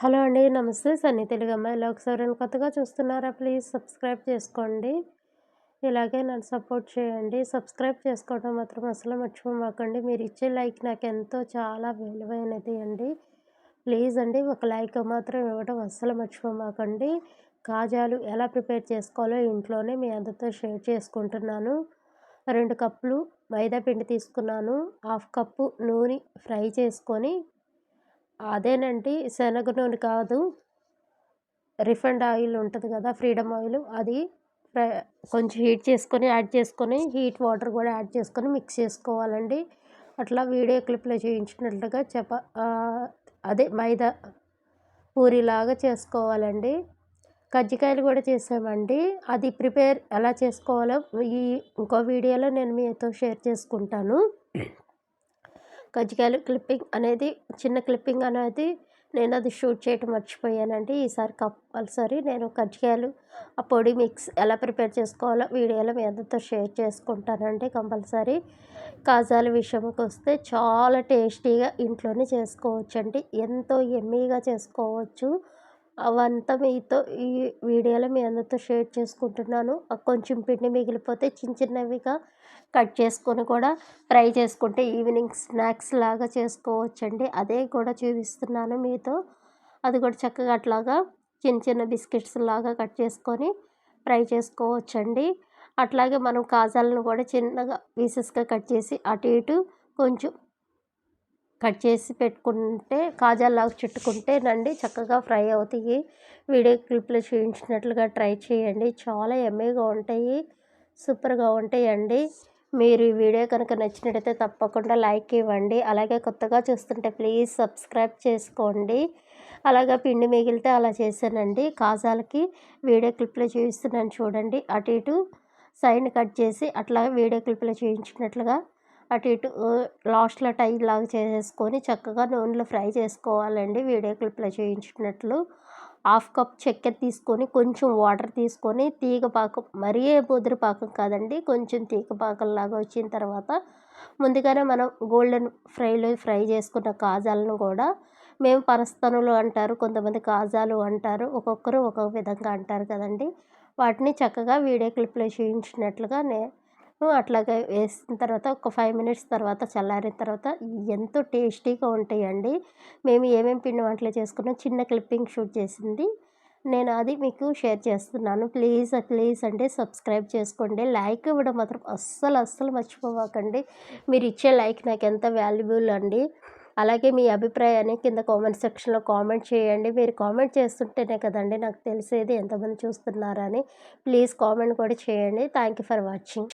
Hello అండి నమస్తే. సన్నీ తెలుగు అమ్మాయిలు ఒకసారి కొత్తగా చూస్తున్నారా? ప్లీజ్ సబ్స్క్రైబ్ చేసుకోండి. ఇలాగే నన్ను సపోర్ట్ చేయండి. సబ్స్క్రైబ్ చేసుకోవడం మాత్రం అసలు మర్చిపోమాకండి. మీరు ఇచ్చే లైక్ నాకు ఎంతో చాలా విలువైనది అండి. ప్లీజ్ అండి ఒక లైక్ మాత్రం ఇవ్వడం అస్సలు మర్చిపోమాకండి. కాజాలు ఎలా ప్రిపేర్ చేసుకోవాలో ఇంట్లోనే మీ అందరితో షేర్ చేసుకుంటున్నాను. రెండు కప్పులు మైదా పిండి తీసుకున్నాను. హాఫ్ కప్పు నూనె ఫ్రై చేసుకొని అదేనండి శనగ నూనె కాదు. రిఫైండ్ ఆయిల్ ఉంటుంది కదా ఫ్రీడమ్ ఆయిల్. అది కొంచెం హీట్ చేసుకొని యాడ్ చేసుకొని హీట్ వాటర్ కూడా యాడ్ చేసుకొని మిక్స్ చేసుకోవాలండి. అట్లా వీడియో క్లిప్లో చేయించినట్లుగా చప అదే మైదా పూరిలాగా చేసుకోవాలండి. కజ్జికాయలు కూడా చేసామండి. అది ప్రిపేర్ ఎలా చేసుకోవాలో ఈ ఇంకో వీడియోలో నేను మీతో షేర్ చేసుకుంటాను. కజ్జికాయలు క్లిప్పింగ్ అనేది చిన్న క్లిప్పింగ్ అనేది నేను అది షూట్ చేయటం మర్చిపోయానండి. ఈసారి కంపల్సరీ నేను కజ్జికాయలు ఆ పొడి మిక్స్ ఎలా ప్రిపేర్ చేసుకోవాలో వీడియోలో మీ అందరితో షేర్ చేసుకుంటానండి కంపల్సరీ. కాజాల విషయంకి వస్తే చాలా టేస్టీగా ఇంట్లోనే చేసుకోవచ్చండి. ఎంతో ఎమ్మీగా చేసుకోవచ్చు. అవంతా మీతో ఈ వీడియోలో మీ అందరితో షేర్ చేసుకుంటున్నాను. కొంచెం పిండి మిగిలిపోతే చిన్న చిన్నవిగా కట్ చేసుకొని కూడా ఫ్రై చేసుకుంటే ఈవినింగ్ స్నాక్స్ లాగా చేసుకోవచ్చండి. అదే కూడా చూపిస్తున్నాను మీతో. అది కూడా చక్కగా అట్లాగా చిన్న చిన్న బిస్కెట్స్ లాగా కట్ చేసుకొని ఫ్రై చేసుకోవచ్చండి. అట్లాగే మనం కాజాలను కూడా చిన్నగా పీసెస్గా కట్ చేసి అటు ఇటు కొంచెం కట్ చేసి పెట్టుకుంటే కాజాల్లాగా చుట్టుకుంటేనండి చక్కగా ఫ్రై అవుతాయి. వీడియో క్లిప్లో చూపించినట్లుగా ట్రై చేయండి. చాలా ఎమ్మీగా ఉంటాయి. సూపర్గా ఉంటాయండి. మీరు ఈ వీడియో కనుక నచ్చినట్టయితే తప్పకుండా లైక్ ఇవ్వండి. అలాగే కొత్తగా చూస్తుంటే ప్లీజ్ సబ్స్క్రైబ్ చేసుకోండి. అలాగే పిండి మిగిలితే అలా చేశానండి. కాజాలకి వీడియో క్లిప్లో చూపిస్తున్నాను చూడండి. అటు ఇటు సైడ్ కట్ చేసి అట్లా వీడియో క్లిప్లో చూపించినట్లుగా అటు ఇటు లాస్ట్లో టై లాగా చేసేసుకొని చక్కగా నూనెలో ఫ్రై చేసుకోవాలండి. వీడియో క్లిప్లో చేయించినట్లు హాఫ్ కప్ చక్కెర తీసుకొని కొంచెం వాటర్ తీసుకొని తీగ పాకం మరీ ముదురు పాకం కాదండి కొంచెం తీగ పాకంలాగా వచ్చిన తర్వాత ముందుగానే మనం గోల్డెన్ ఫ్రైలో ఫ్రై చేసుకున్న కాజాలను కూడా మేము పరస్తనులు అంటారు కొంతమంది కాజాలు అంటారు ఒక్కొక్కరు ఒక్కొక్క విధంగా అంటారు కదండి. వాటిని చక్కగా వీడియో క్లిప్లో చూపించినట్లుగా నే అట్లాగే వేసిన తర్వాత ఒక ఫైవ్ మినిట్స్ తర్వాత చల్లారిన తర్వాత ఎంతో టేస్టీగా ఉంటాయండి. మేము ఏమేమి పిండి వంటలు చేసుకున్నాం చిన్న క్లిప్పింగ్ షూట్ చేసింది. నేను అది మీకు షేర్ చేస్తున్నాను. ప్లీజ్ ప్లీజ్ అంటే సబ్స్క్రైబ్ చేసుకోండి. లైక్ ఇవ్వడం మాత్రం అస్సలు అస్సలు మర్చిపోవాకండి మీరు ఇచ్చే లైక్ నాకు ఎంత వాల్యుబుల్ అండి. అలాగే మీ అభిప్రాయాన్ని కింద కామెంట్ సెక్షన్లో కామెంట్ చేయండి. మీరు కామెంట్ చేస్తుంటేనే కదండి నాకు తెలిసేది ఎంతమంది చూస్తున్నారని. ప్లీజ్ కామెంట్ కూడా చేయండి. Thank you for watching.